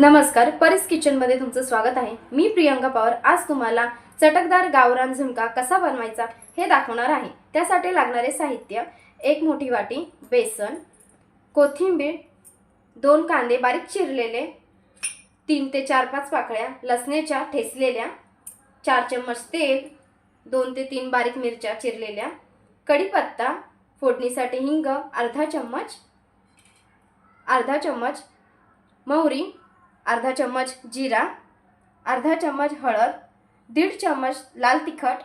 नमस्कार परिस किचनमध्ये तुमचं स्वागत आहे. मी प्रियंका पवार. आज तुम्हाला चटकदार गावरान झुणका कसा बनवायचा हे दाखवणार आहे. त्यासाठी लागणारे साहित्य एक मोठी वाटी बेसन कोथिंबीर दोन कांदे बारीक चिरलेले तीन ते चार पाच पाकळ्या लसण्याच्या ठेचलेल्या चार चम्मच तेल दोन ते तीन बारीक मिरच्या चिरलेल्या कढीपत्ता फोडणीसाठी हिंग अर्धा चम्मच अर्धा चम्मच मोहरी अर्धा चम्मच जिरा अर्धा चम्मच हळद दीड चम्मच लाल तिखट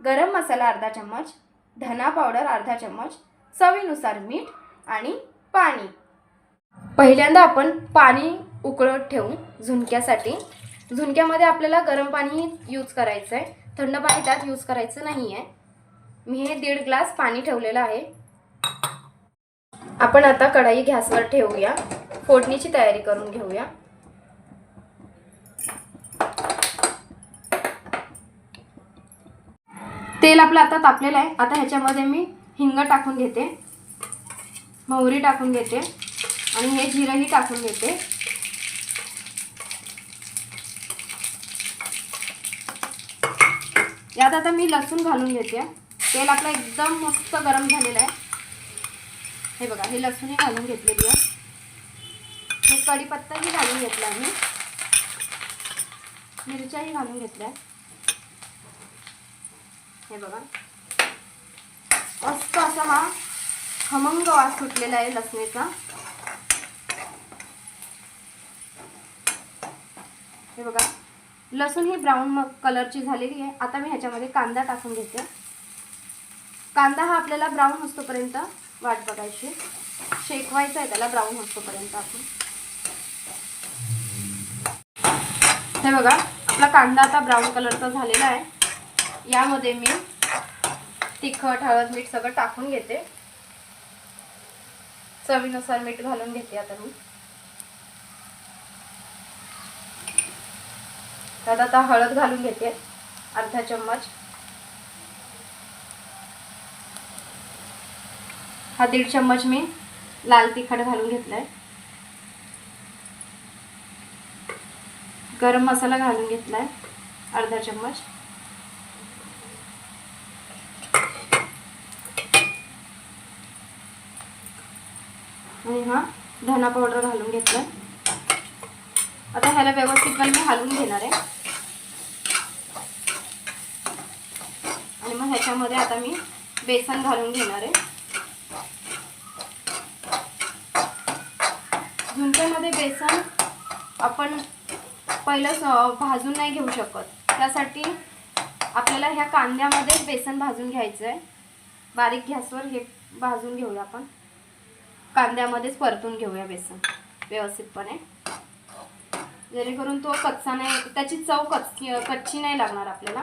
गरम मसाला अर्धा चम्मच धना पावडर अर्धा चम्मच चवीनुसार मीठ आणि पाणी. पहिल्यांदा आपण पाणी उकळत ठेवू झुणक्यासाठी. झुणक्यामध्ये आपल्याला गरम पाणी यूज करायचं आहे थंड पाणी त्यात यूज करायचं नाही आहे मी हे दीड ग्लास पाणी ठेवलेलं आहे. आपण आता कढाई गॅसवर ठेवूया. फोडणीची तयारी करून घेऊया. तेल आपलं आता तापलेलं आहे. आता ह्याच्यामध्ये मी हिंग टाकून घेते. मोहरी टाकून घेते. आणि हे जिरंही टाकून घेते. यात आता मी लसूण घालून घेते. तेल आपलं एकदम मस्त गरम झालेलं आहे. हे बघा हे लसूणही घालून घेतलेली आहे. मी कढीपत्ताही घालून घेतला मी मिरच्याही घालून घेतल्या. हे बघा. मस्त असा हा खमंग वास सुटलेला आहे लसणीचा. हे बघा. लसूण ही ब्राऊन कलरची झालेली आहे. आता मी ह्याच्यामध्ये कांदा टाकून घेते. कांदा हा आपल्याला ब्राऊन होतोपर्यंत वाट बघायची. शेकवायचा आहे त्याला ब्राऊन होतोपर्यंत आपण. हे बघा आपला कांदा आता ब्राऊन कलरचा झालेला आहे. यामध्ये मी तिखट हळद मीठ सगळं टाकून घेते. चवीनुसार मीठ घालून घेते आता मी. त्यात आता हळद घालून घेते अर्धा चम्मच. हा दीड चम्मच मी लाल तिखट घालून घेतलाय. गरम मसाला घालून घेतला आहे अर्धा चम्मच. आणि हा धना पावडर घालून घेतलाय. आता ह्याला व्यवस्थितपणे मी घालून घेणार आहे. आणि मग ह्याच्यामध्ये आता मी बेसन घालून घेणार आहे. झुणक्यामध्ये बेसन आपण पहिलं भाजून नाही घेऊ शकत. त्यासाठी आपल्याला ह्या कांद्यामध्येच बेसन भाजून घ्यायचं आहे बारीक गॅसवर हे भाजून घेऊया आपण. कांद्यामध्येच परतून घेऊया बेसन व्यवस्थितपणे. जेणेकरून तो कच्चा नाही त्याची चव कच्ची कच्ची नाही लागणार आपल्याला.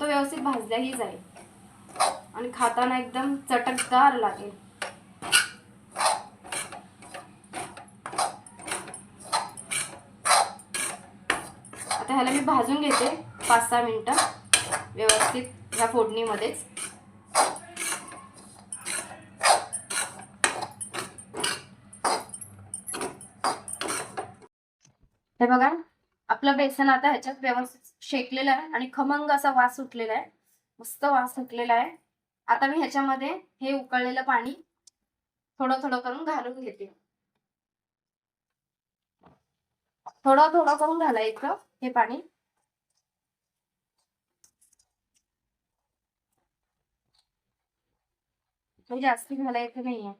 तो व्यवस्थित भाजल्याही जाईल. आणि खाताना एकदम चटकदार लागेल. आता ह्याला मी भाजून घेते पाच सहा मिनटं. व्यवस्थित ह्या फोडणीमध्येच. हे बघा आपलं बेसन आता ह्याच्यात व्यवस्थित शेकलेलं आहे आणि खमंग असा वास सुटलेला आहे. मस्त वास सुटलेला आहे. आता मी ह्याच्यामध्ये हे उकळलेलं पाणी थोडं थोडं करून घालून घेते. थोडं थोडं करून घालायचं हे पाणी. जास्ती घालायचं नाहीये.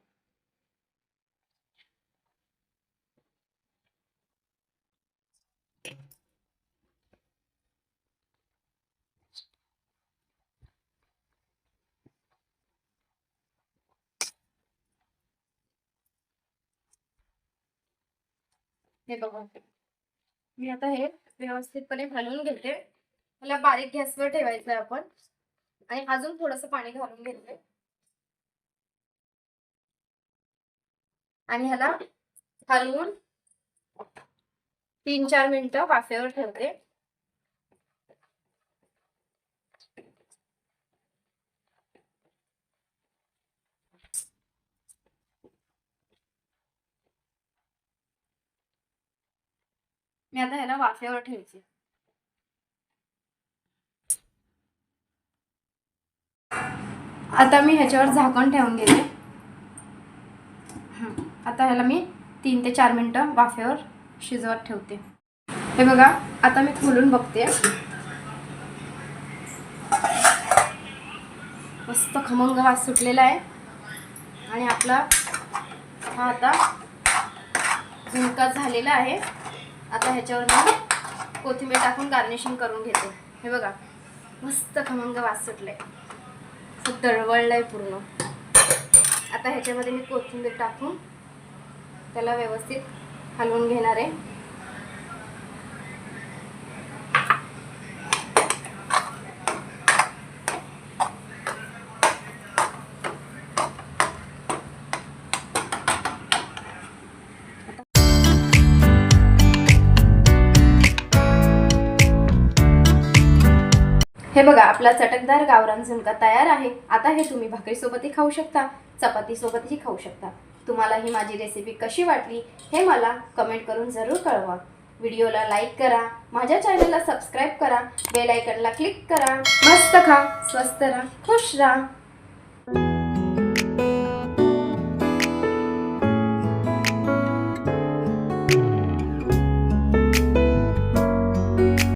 हे बघा. मी आता हे व्यवस्थितपणे घालून घेते. मला बारीक गॅसवर ठेवायचं आहे आपण. आणि अजून थोडस पाणी घालून घेते. आणि ह्याला हलवून तीन चार मिनिटं वाफेवर ठेवते. मी आता ह्याला वाफ्यावर ठेवते आता मी ह्याच्यावर झाकण ठेवून घेते. आता ह्याला मी तीन ते चार मिनटं वाफ्यावर शिजवत ठेवते. हे बघा आता मी खोलून बघते. मस्त खमंग वास सुटलेला आहे. आणि आपला हा आता झुणका झालेला आहे. आता ह्याच्यावर मी कोथिंबीर टाकून गार्निशिंग करून घेते. हे बघा मस्त खमंग वास सुटलाय. खूप दळवळलाय पूर्ण. आता ह्याच्यामध्ये मी कोथिंबीर टाकून त्याला व्यवस्थित हलवून घेणार आहे. हे बघा आपला चटकदार गावरान झुणका तयार आहे. आता हे तुम्ही भाकरीसोबतही खाऊ शकता चपातीसोबतही खाऊ शकता. तुम्हाला ही माझी रेसिपी कशी वाटली हे मला कमेंट करून जरूर कळवा. व्हिडिओला लाईक करा माझ्या चॅनलला सबस्क्राईब करा बेल आयकनला क्लिक करा. मस्त खा स्वस्त राहा खुश राहा.